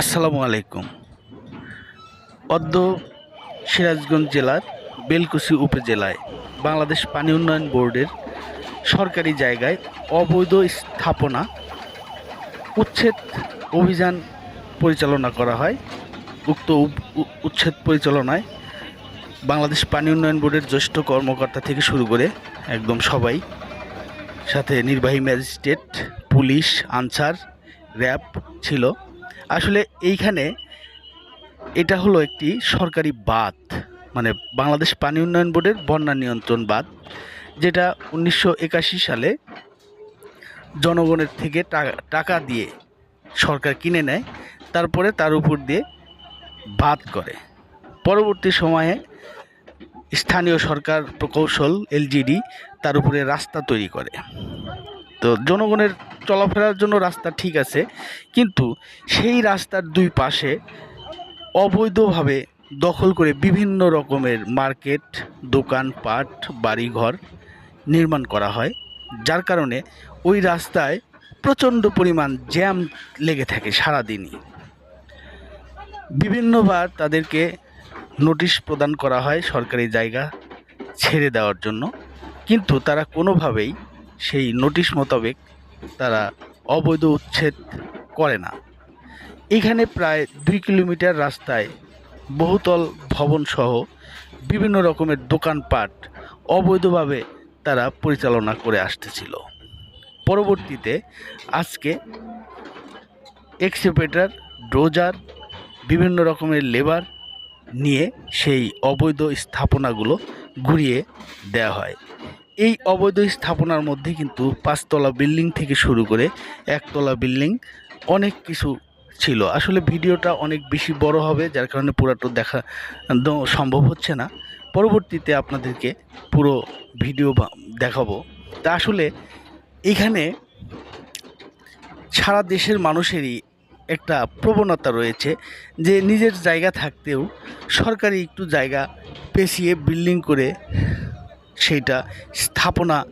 আসসালামু আলাইকুম। অদ্য সিরাজগঞ্জ জেলার বেলকুচি উপজেলায় বাংলাদেশ পানি উন্নয়ন বোর্ডের সরকারি জায়গায় অবৈধ স্থাপনা উচ্ছেদ অভিযান পরিচালনা করা হয়। উক্ত উচ্ছেদ পরিচালনায় বাংলাদেশ পানি উন্নয়ন বোর্ডের জ্যেষ্ঠ কর্মকর্তা থেকে শুরু করে একদম সবাই, সাথে নির্বাহী ম্যাজিস্ট্রেট, পুলিশ, আনসার, র্যাব ছিল। আসলে এইখানে এটা হলো একটি সরকারি বাঁধ মানে বাংলাদেশ পানি উন্নয়ন বোর্ডের বন্যা নিয়ন্ত্রণ বাঁধ, যেটা উনিশশো একাশি সালে জনগণের থেকে টাকা দিয়ে সরকার কিনে নেয়, তারপরে তার উপর দিয়ে বাদ করে। পরবর্তী সময়ে স্থানীয় সরকার প্রকৌশল, এলজিডি তার উপরে রাস্তা তৈরি করে। তো জনগণের চলাফেরার জন্য রাস্তা ঠিক আছে, কিন্তু সেই রাস্তার দুই পাশে অবৈধভাবে দখল করে বিভিন্ন রকমের মার্কেট, দোকানপাট, বাড়িঘর নির্মাণ করা হয়, যার কারণে ওই রাস্তায় প্রচণ্ড পরিমাণ জ্যাম লেগে থাকে সারাদিনই। বিভিন্নবার তাদেরকে নোটিশ প্রদান করা হয় সরকারি জায়গা ছেড়ে দেওয়ার জন্য, কিন্তু তারা কোনোভাবেই সেই নোটিশ মোতাবেক তারা অবৈধ উচ্ছেদ করে না। এখানে প্রায় দুই কিলোমিটার রাস্তায় বহুতল ভবনসহ বিভিন্ন রকমের দোকানপাট অবৈধভাবে তারা পরিচালনা করে আসতেছিল। পরবর্তীতে আজকে এক্সিপেটার ডোজার, বিভিন্ন রকমের লেবার নিয়ে সেই অবৈধ স্থাপনাগুলো ঘুরিয়ে দেওয়া হয়। এই অবৈধ স্থাপনার মধ্যে কিন্তু পাঁচতলা বিল্ডিং থেকে শুরু করে একতলা বিল্ডিং অনেক কিছু ছিল। আসলে ভিডিওটা অনেক বেশি বড় হবে, যার কারণে পুরাটো দেখা সম্ভব হচ্ছে না। পরবর্তীতে আপনাদেরকে পুরো ভিডিও দেখাবো। তা আসলে এখানে সারা দেশের মানুষেরই একটা প্রবণতা রয়েছে যে নিজের জায়গা থাকতেও সরকারি একটু জায়গা পেঁচিয়ে বিল্ডিং করে সেইটা স্থাপনা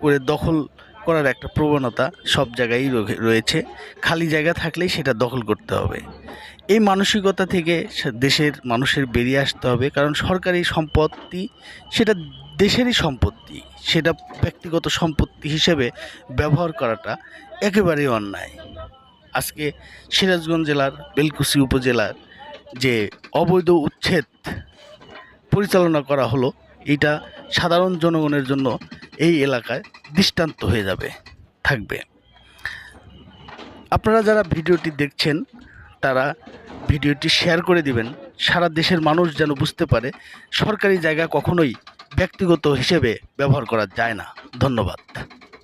করে দখল করার একটা প্রবণতা সব জায়গায় রয়ে- রয়েছে। খালি জায়গা থাকলেই সেটা দখল করতে হবে। এই মানসিকতা থেকে দেশের মানুষের বেরিয়ে আসতে হবে। কারণ সরকারি সম্পত্তি সেটা দেশেরই সম্পত্তি। সেটা ব্যক্তিগত সম্পত্তি হিসেবে ব্যবহার করাটা একেবারেই অন্যায়। আজকে সিরাজগঞ্জ জেলার, বেলকুচি উপজেলার যে অবৈধ উচ্ছেদ পরিচালনা করা হলো এটা সাধারণ জনগণের জন্য এই এলাকায় দৃষ্টান্ত হয়ে যাবে, থাকবে। আপনারা যারা ভিডিওটি দেখছেন, তারা ভিডিওটি শেয়ার করে দিবেন। সারা দেশের মানুষ যেন বুঝতে পারে, সরকারি জায়গা কখনোই ব্যক্তিগত হিসেবে ব্যবহার করা যায় না। ধন্যবাদ।